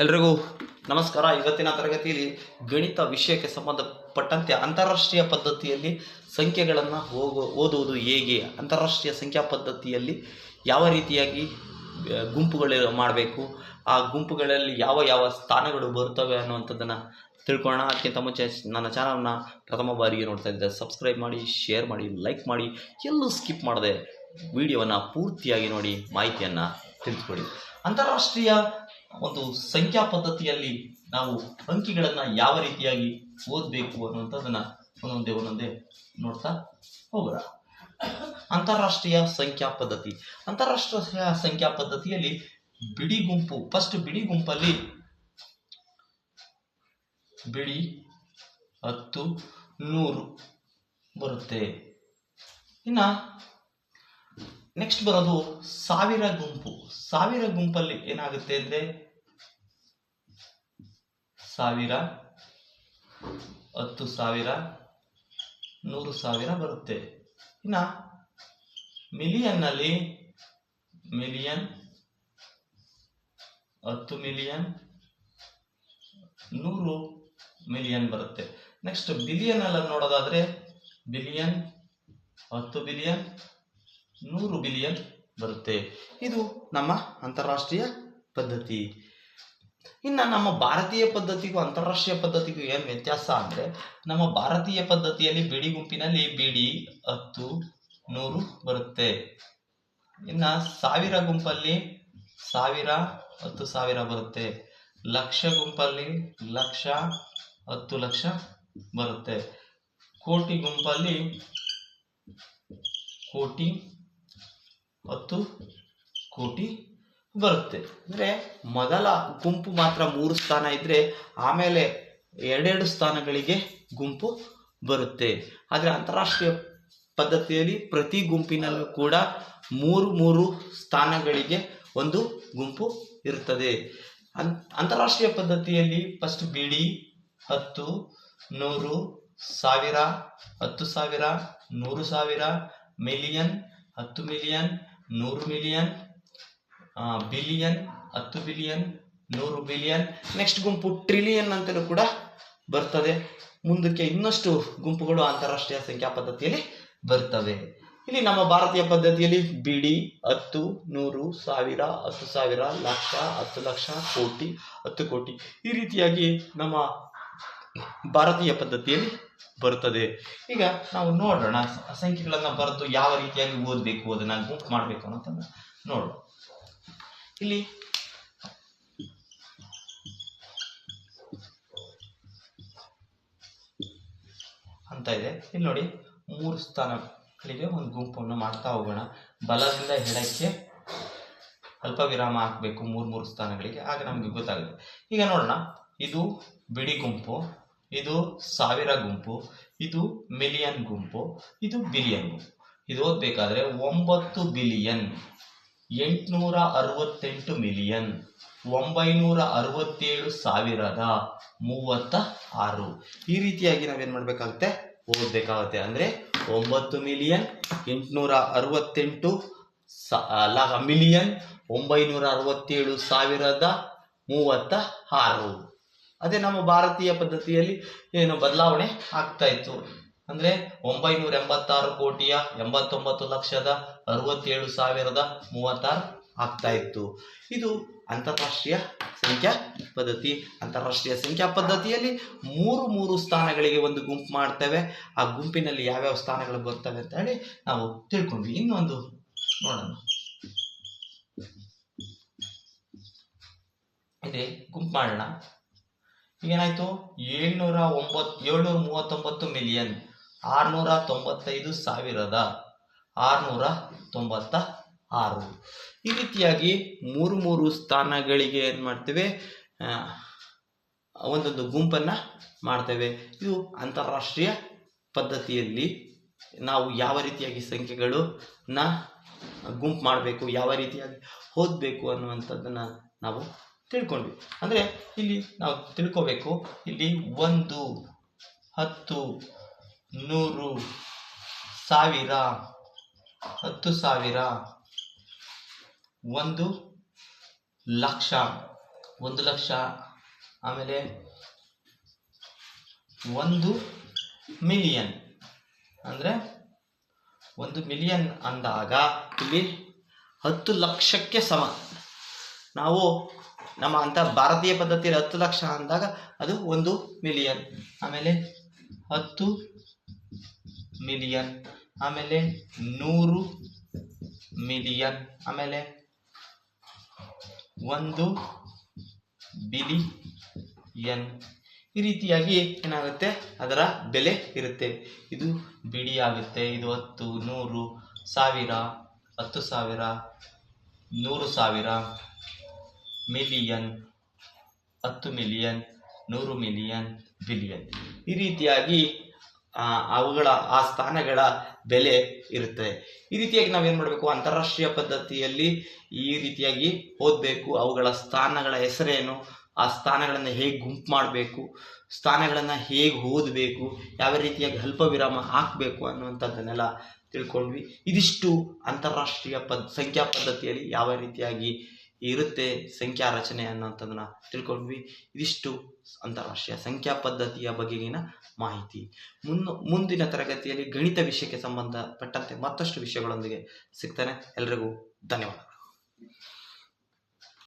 ಎಲ್ರಿಗೂ ನಮಸ್ಕಾರ. ಇವತ್ತಿನ ತರಗತಿಯಲ್ಲಿ ಗಣಿತ ವಿಷಯಕ್ಕೆ ಸಂಬಂಧಪಟ್ಟಂತೆ ಅಂತಾರಾಷ್ಟ್ರೀಯ ಪದ್ಧತಿಯಲ್ಲಿ ಸಂಖ್ಯೆಗಳನ್ನು ಹೋಗೋ, ಓದುವುದು ಹೇಗೆ? ಅಂತಾರಾಷ್ಟ್ರೀಯ ಸಂಖ್ಯಾ ಪದ್ಧತಿಯಲ್ಲಿ ಯಾವ ರೀತಿಯಾಗಿ ಗುಂಪುಗಳು ಮಾಡಬೇಕು? ಆ ಗುಂಪುಗಳಲ್ಲಿ ಯಾವ ಯಾವ ಸ್ಥಾನಗಳು ಬರುತ್ತವೆ ಅನ್ನುವಂಥದ್ದನ್ನು ತಿಳ್ಕೊಳ್ಳೋಣ. ಅದಕ್ಕಿಂತ ಮುಂಚೆ ನನ್ನ ಚಾನಲ್ನ ಪ್ರಥಮ ಬಾರಿಗೆ ನೋಡ್ತಾ ಇದ್ದೆ ಸಬ್ಸ್ಕ್ರೈಬ್ ಮಾಡಿ, ಶೇರ್ ಮಾಡಿ, ಲೈಕ್ ಮಾಡಿ, ಎಲ್ಲೂ ಸ್ಕಿಪ್ ಮಾಡದೆ ವಿಡಿಯೋವನ್ನು ಪೂರ್ತಿಯಾಗಿ ನೋಡಿ ಮಾಹಿತಿಯನ್ನು ತಿಳಿಸ್ಕೊಡಿ. ಅಂತಾರಾಷ್ಟ್ರೀಯ ಒಂದು ಸಂಖ್ಯಾ ಪದ್ಧತಿಯಲ್ಲಿ ನಾವು ಅಂಕಿಗಳನ್ನು ಯಾವ ರೀತಿಯಾಗಿ ಓದಬೇಕು ಅನ್ನುವಂಥದ್ದನ್ನ ಒಂದೊಂದೇ ಒಂದೊಂದೇ ನೋಡ್ತಾ ಹೋಗೋಣ. ಅಂತಾರಾಷ್ಟ್ರೀಯ ಸಂಖ್ಯಾ ಪದ್ಧತಿ. ಅಂತಾರಾಷ್ಟ್ರೀಯ ಸಂಖ್ಯಾ ಪದ್ಧತಿಯಲ್ಲಿ ಬಿಡಿ ಗುಂಪು ಫಸ್ಟ್ ಬಿಡಿ ಗುಂಪಲ್ಲಿ ಬಿಡಿ ಹತ್ತು ನೂರು ಬರುತ್ತೆ. ಇನ್ನ ನೆಕ್ಸ್ಟ್ ಬರೋದು ಸಾವಿರ ಗುಂಪು. ಸಾವಿರ ಗುಂಪಲ್ಲಿ ಏನಾಗುತ್ತೆ ಅಂದ್ರೆ ಸಾವಿರ, ಹತ್ತು ಸಾವಿರ, ನೂರು ಸಾವಿರ ಬರುತ್ತೆ. ಇನ್ನ ಮಿಲಿಯನ್ನಲ್ಲಿ ಮಿಲಿಯನ್ ಹತ್ತು ಮಿಲಿಯನ್ ನೂರು ಮಿಲಿಯನ್ ಬರುತ್ತೆ. ನೆಕ್ಸ್ಟ್ ಬಿಲಿಯನ್ ಎಲ್ಲ ನೋಡೋದಾದ್ರೆ ಬಿಲಿಯನ್ ಹತ್ತು ಬಿಲಿಯನ್ ನೂರು ಬಿಲಿಯನ್ ಬರುತ್ತೆ. ಇದು ನಮ್ಮ ಅಂತಾರಾಷ್ಟ್ರೀಯ ಪದ್ಧತಿ. ಇನ್ನು ನಮ್ಮ ಭಾರತೀಯ ಪದ್ಧತಿಗೂ ಅಂತಾರಾಷ್ಟ್ರೀಯ ಪದ್ಧತಿಗೂ ಏನು ವ್ಯತ್ಯಾಸ ಅಂದರೆ, ನಮ್ಮ ಭಾರತೀಯ ಪದ್ಧತಿಯಲ್ಲಿ ಬಿಡಿ ಗುಂಪಿನಲ್ಲಿ ಬಿಡಿ ಹತ್ತು ನೂರು ಬರುತ್ತೆ. ಇನ್ನು ಸಾವಿರ ಗುಂಪಲ್ಲಿ ಸಾವಿರ ಹತ್ತು ಸಾವಿರ ಬರುತ್ತೆ. ಲಕ್ಷ ಗುಂಪಲ್ಲಿ ಲಕ್ಷ ಹತ್ತು ಲಕ್ಷ ಬರುತ್ತೆ. ಕೋಟಿ ಗುಂಪಲ್ಲಿ ಕೋಟಿ ಹತ್ತು ಕೋಟಿ ಬರುತ್ತೆ. ಅಂದರೆ ಮೊದಲ ಗುಂಪು ಮಾತ್ರ ಮೂರು ಸ್ಥಾನ ಇದ್ದರೆ ಆಮೇಲೆ ಎರಡೆರಡು ಸ್ಥಾನಗಳಿಗೆ ಗುಂಪು ಬರುತ್ತೆ. ಆದರೆ ಅಂತಾರಾಷ್ಟ್ರೀಯ ಪದ್ಧತಿಯಲ್ಲಿ ಪ್ರತಿ ಗುಂಪಿನಲ್ಲೂ ಕೂಡ ಮೂರು ಮೂರು ಸ್ಥಾನಗಳಿಗೆ ಒಂದು ಗುಂಪು ಇರುತ್ತದೆ ಅನ್ ಅಂತಾರಾಷ್ಟ್ರೀಯ ಪದ್ಧತಿಯಲ್ಲಿ ಫಸ್ಟ್ ಬಿಡಿ, ಹತ್ತು, ನೂರು, ಸಾವಿರ, ಹತ್ತು ಸಾವಿರ, ನೂರು ಸಾವಿರ ಮಿಲಿಯನ್ ಹತ್ತು ಮಿಲಿಯನ್ ನೂರು ಮಿಲಿಯನ್ ಬಿಲಿಯನ್ ಹತ್ತು ಬಿಲಿಯನ್ ನೂರು ಬಿಲಿಯನ್ ನೆಕ್ಸ್ಟ್ ಗುಂಪು ಟ್ರಿಲಿಯನ್ ಅಂತಲೂ ಕೂಡ ಬರ್ತದೆ. ಮುಂದಕ್ಕೆ ಇನ್ನಷ್ಟು ಗುಂಪುಗಳು ಅಂತಾರಾಷ್ಟ್ರೀಯ ಸಂಖ್ಯಾ ಪದ್ಧತಿಯಲ್ಲಿ ಬರ್ತವೆ. ಇಲ್ಲಿ ನಮ್ಮ ಭಾರತೀಯ ಪದ್ಧತಿಯಲ್ಲಿ ಬಿಡಿ, ಹತ್ತು, ನೂರು, ಸಾವಿರ, ಹತ್ತು ಸಾವಿರ, ಲಕ್ಷ, ಹತ್ತು ಲಕ್ಷ, ಕೋಟಿ, ಹತ್ತು ಕೋಟಿ ಈ ರೀತಿಯಾಗಿ ನಮ್ಮ ಭಾರತೀಯ ಪದ್ಧತಿಯಲ್ಲಿ ಬರುತ್ತದೆ. ಈಗ ನಾವು ನೋಡೋಣ, ಸಂಖ್ಯೆಗಳನ್ನ ಬರೆದು ಯಾವ ರೀತಿಯಾಗಿ ಓದಬೇಕು, ಅದನ್ನ ಗುಂಪು ಮಾಡಬೇಕು ಅನ್ನೋದನ್ನ ನೋಡೋಣ. ಇಲ್ಲಿ ಅಂತ ಇದೆ. ಇಲ್ಲಿ ನೋಡಿ, ಮೂರು ಸ್ಥಾನಗಳಿಗೆ ಒಂದು ಗುಂಪನ್ನು ಮಾಡ್ತಾ ಹೋಗೋಣ. ಬಲದಿಂದ ಎಡಕ್ಕೆ ಅಲ್ಪ ವಿರಾಮ ಹಾಕಬೇಕು ಮೂರು ಮೂರು ಸ್ಥಾನಗಳಿಗೆ. ಆಗ ನಮಗೆ ಗೊತ್ತಾಗುತ್ತೆ. ಈಗ ನೋಡೋಣ, ಇದು ಬಿಡಿ ಗುಂಪು. ಇದು ಸಾವಿರ ಗುಂಪು, ಇದು ಮಿಲಿಯನ್ ಗುಂಪು, ಇದು ಬಿಲಿಯನ್ ಗುಂಪು. ಇದು ಓದಬೇಕಾದ್ರೆ ಒಂಬತ್ತು ಬಿಲಿಯನ್, ಎಂಟುನೂರ ಅರವತ್ತೆಂಟು ಮಿಲಿಯನ್, ಒಂಬೈನೂರ ಅರವತ್ತೇಳು ಸಾವಿರದ ಮೂವತ್ತ ಆರು. ಈ ರೀತಿಯಾಗಿ ನಾವೇನು ಮಾಡಬೇಕಾಗುತ್ತೆ? ಓದಬೇಕಾಗುತ್ತೆ. ಅಂದರೆ ಒಂಬತ್ತು ಮಿಲಿಯನ್, ಎಂಟುನೂರ ಅರವತ್ತೆಂಟು ಸ ಮಿಲಿಯನ್, ಒಂಬೈನೂರ ಅರವತ್ತೇಳು ಸಾವಿರದ ಮೂವತ್ತ ಆರು. ಅದೇ ನಮ್ಮ ಭಾರತೀಯ ಪದ್ಧತಿಯಲ್ಲಿ ಏನು ಬದಲಾವಣೆ ಆಗ್ತಾ ಇತ್ತು. ಅಂದ್ರೆ ಒಂಬೈನೂರ ಎಂಬತ್ತಾರು ಕೋಟಿಯ ಎಂಬತ್ತೊಂಬತ್ತು ಲಕ್ಷದ ಅರವತ್ತೇಳು ಸಾವಿರದ ಮೂವತ್ತಾರು ಆಗ್ತಾ ಇತ್ತು. ಇದು ಅಂತಾರಾಷ್ಟ್ರೀಯ ಸಂಖ್ಯಾ ಪದ್ಧತಿ. ಅಂತಾರಾಷ್ಟ್ರೀಯ ಸಂಖ್ಯಾ ಪದ್ಧತಿಯಲ್ಲಿ ಮೂರು ಮೂರು ಸ್ಥಾನಗಳಿಗೆ ಒಂದು ಗುಂಪು ಮಾಡ್ತೇವೆ. ಆ ಗುಂಪಿನಲ್ಲಿ ಯಾವ್ಯಾವ ಸ್ಥಾನಗಳು ಬರ್ತವೆ ಅಂತ ಹೇಳಿ ನಾವು ತಿಳ್ಕೊಂಡ್ವಿ. ಇನ್ನೊಂದು ನೋಡೋಣ. ಇದೆ ಗುಂಪು ಮಾಡೋಣ. ಏನಾಯ್ತು? ಏಳ್ನೂರ ಒಂಬತ್ತು ಏಳ್ನೂರ ಮೂವತ್ತೊಂಬತ್ತು ಮಿಲಿಯನ್ ಆರುನೂರ ತೊಂಬತ್ತೈದು ಸಾವಿರದ ಆರುನೂರ ತೊಂಬತ್ತ ಆರು. ಈ ರೀತಿಯಾಗಿ ಮೂರು ಮೂರು ಸ್ಥಾನಗಳಿಗೆ ಏನು ಮಾಡ್ತೇವೆ? ಒಂದೊಂದು ಗುಂಪನ್ನು ಮಾಡ್ತೇವೆ. ಇದು ಅಂತಾರಾಷ್ಟ್ರೀಯ ಪದ್ಧತಿಯಲ್ಲಿ ನಾವು ಯಾವ ರೀತಿಯಾಗಿ ಸಂಖ್ಯೆಗಳನ್ನ ಗುಂಪು ಮಾಡಬೇಕು, ಯಾವ ರೀತಿಯಾಗಿ ಓದಬೇಕು ಅನ್ನುವಂಥದ್ದನ್ನು ನಾವು ತಿಳ್ಕೊಂಡ್ವಿ ಅಂದರೆ ಇಲ್ಲಿ ನಾವು ತಿಳ್ಕೋಬೇಕು, ಇಲ್ಲಿ ಒಂದು, ಹತ್ತು, ನೂರು, ಸಾವಿರ, ಹತ್ತು ಸಾವಿರ, ಒಂದು ಲಕ್ಷ ಒಂದು ಲಕ್ಷ, ಆಮೇಲೆ ಒಂದು ಮಿಲಿಯನ್. ಅಂದರೆ ಒಂದು ಮಿಲಿಯನ್ ಅಂದಾಗ ಇಲ್ಲಿ ಹತ್ತು ಲಕ್ಷಕ್ಕೆ ಸಮ. ನಾವು ನಮ್ಮ ಅಂತ ಭಾರತೀಯ ಪದ್ಧತಿಯಲ್ಲಿ ಹತ್ತು ಲಕ್ಷ ಅಂದಾಗ ಅದು ಒಂದು ಮಿಲಿಯನ್ ಆಮೇಲೆ ಹತ್ತು ಮಿಲಿಯನ್ ಆಮೇಲೆ ನೂರು ಮಿಲಿಯನ್ ಆಮೇಲೆ ಒಂದು ಬಿಲಿಯನ್ ಈ ರೀತಿಯಾಗಿ ಏನಾಗುತ್ತೆ? ಅದರ ಬೆಲೆ ಇರುತ್ತೆ. ಇದು ಬಿಡಿ ಆಗುತ್ತೆ. ಇದು ಹತ್ತು, ನೂರು, ಸಾವಿರ, ಹತ್ತು ಸಾವಿರ, ನೂರು ಸಾವಿರ. ಮಿಲಿಯನ್ ಹತ್ತು ಮಿಲಿಯನ್ ನೂರು ಮಿಲಿಯನ್ ಬಿಲಿಯನ್ ಈ ರೀತಿಯಾಗಿ ಅವುಗಳ, ಆ ಸ್ಥಾನಗಳ ಬೆಲೆ ಇರುತ್ತೆ. ಈ ರೀತಿಯಾಗಿ ನಾವೇನು ಮಾಡಬೇಕು? ಅಂತಾರಾಷ್ಟ್ರೀಯ ಪದ್ಧತಿಯಲ್ಲಿ ಈ ರೀತಿಯಾಗಿ ಓದಬೇಕು. ಅವುಗಳ ಸ್ಥಾನಗಳ ಹೆಸರೇನು? ಆ ಸ್ಥಾನಗಳನ್ನು ಹೇಗೆ ಗುಂಪು ಮಾಡಬೇಕು? ಸ್ಥಾನಗಳನ್ನು ಹೇಗೆ ಓದಬೇಕು? ಯಾವ ರೀತಿಯಾಗಿ ಅಲ್ಪ ವಿರಾಮ ಹಾಕಬೇಕು ಅನ್ನುವಂಥದ್ದನ್ನೆಲ್ಲ ತಿಳ್ಕೊಂಡ್ವಿ. ಇದಿಷ್ಟು ಅಂತಾರಾಷ್ಟ್ರೀಯ ಪದ್, ಸಂಖ್ಯಾ ಪದ್ಧತಿಯಲ್ಲಿ ಯಾವ ರೀತಿಯಾಗಿ ಇರುತ್ತೆ ಸಂಖ್ಯಾ ರಚನೆ ಅನ್ನೋಂಥದ್ದನ್ನ ತಿಳ್ಕೊಂಡ್ವಿ. ಇದಿಷ್ಟು ಅಂತಾರಾಷ್ಟ್ರೀಯ ಸಂಖ್ಯಾ ಪದ್ಧತಿಯ ಬಗೆಗಿನ ಮಾಹಿತಿ. ಮುನ್ನ, ಮುಂದಿನ ತರಗತಿಯಲ್ಲಿ ಗಣಿತ ವಿಷಯಕ್ಕೆ ಸಂಬಂಧಪಟ್ಟಂತೆ ಮತ್ತಷ್ಟು ವಿಷಯಗಳೊಂದಿಗೆ ಸಿಗ್ತಾನೆ. ಎಲ್ರಿಗೂ ಧನ್ಯವಾದ